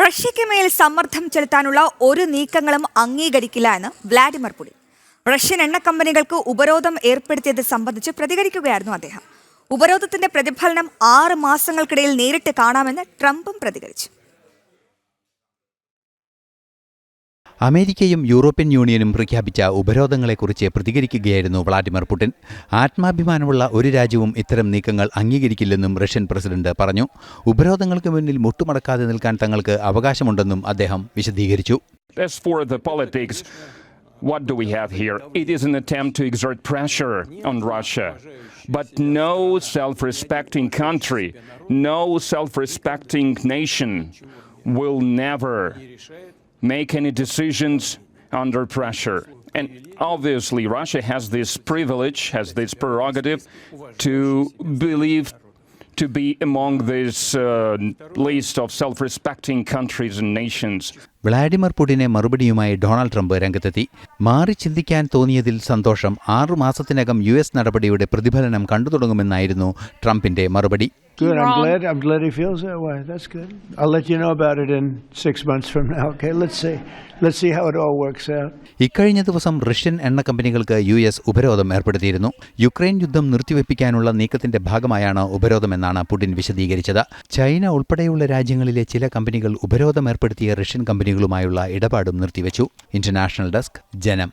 റഷ്യയ്ക്ക് മേൽ സമ്മർദ്ദം ചെലുത്താനുള്ള ഒരു നീക്കങ്ങളും അംഗീകരിക്കില്ല എന്ന് വ്ലാഡിമിർ പുടിൻ. റഷ്യൻ എണ്ണ കമ്പനികൾക്ക് ഉപരോധം ഏർപ്പെടുത്തിയത് സംബന്ധിച്ച് പ്രതികരിക്കുകയായിരുന്നു അദ്ദേഹം. ഉപരോധത്തിന്റെ പ്രതിഫലനം ആറ് മാസങ്ങൾക്കിടയിൽ നേരിട്ട് കാണാമെന്ന് ട്രംപും പ്രതികരിച്ചു. അമേരിക്കയും യൂറോപ്യൻ യൂണിയനും പ്രഖ്യാപിച്ച ഉപരോധങ്ങളെക്കുറിച്ച് പ്രതികരിക്കുകയായിരുന്നു വ്ളാഡിമിർ പുടിൻ ആത്മാഭിമാനമുള്ള ഒരു രാജ്യവും ഇത്തരം നീക്കങ്ങൾ അംഗീകരിക്കില്ലെന്നും റഷ്യൻ പ്രസിഡന്റ് പറഞ്ഞു ഉപരോധങ്ങൾക്ക് മുന്നിൽ മുട്ടുമടക്കാതെ നിൽക്കാൻ തങ്ങൾക്ക് അവകാശമുണ്ടെന്നും അദ്ദേഹം വിശദീകരിച്ചു what do we have here? It is an attempt to exert pressure on Russia. But no self respecting country, no self respecting nation will never make any decisions under pressure. And obviously, Russia has this privilege, has this prerogative to believe to be among this uh, list of self respecting countries and nations. Vladimir പുടിനെ മറുപടിയുമായി Donald Trump രംഗത്തെത്തി മാറി ചിന്തിക്കാൻ തോന്നിയതിൽ സന്തോഷം ആറു മാസത്തിനകം U S നടപടിയുടെ പ്രതിഫലനം കണ്ടു തുടങ്ങുമെന്നായിരുന്നു ട്രംപിന്റെ മറുപടി Good. I'm wrong. glad. I'm glad he feels that way. That's good. I'll let you know about it in six months from now. Okay. Let's see. Let's see how it all works out. ഇക്കഴിഞ്ഞ ദിവസം Russian എണ്ണ കമ്പനികൾക്ക് U S ഉപരോധം ഏർപ്പെടുത്തിയിരുന്നു Ukraine യുദ്ധം നിർത്തിവെപ്പിക്കാനുള്ള നീക്കത്തിന്റെ ഭാഗമായാണ് ഉപരോധമെന്നാണ് Putin വിശദീകരിച്ചത് China ഉൾപ്പെടെയുള്ള രാജ്യങ്ങളിലെ ചില കമ്പനികൾ ഉപരോധം ഏർപ്പെടുത്തിയ റഷ്യൻ കമ്പനികളുമായുള്ള ഇടപാടും നിർത്തിവെച്ചു ഇന്റർനാഷണൽ ഡെസ്ക് ജനം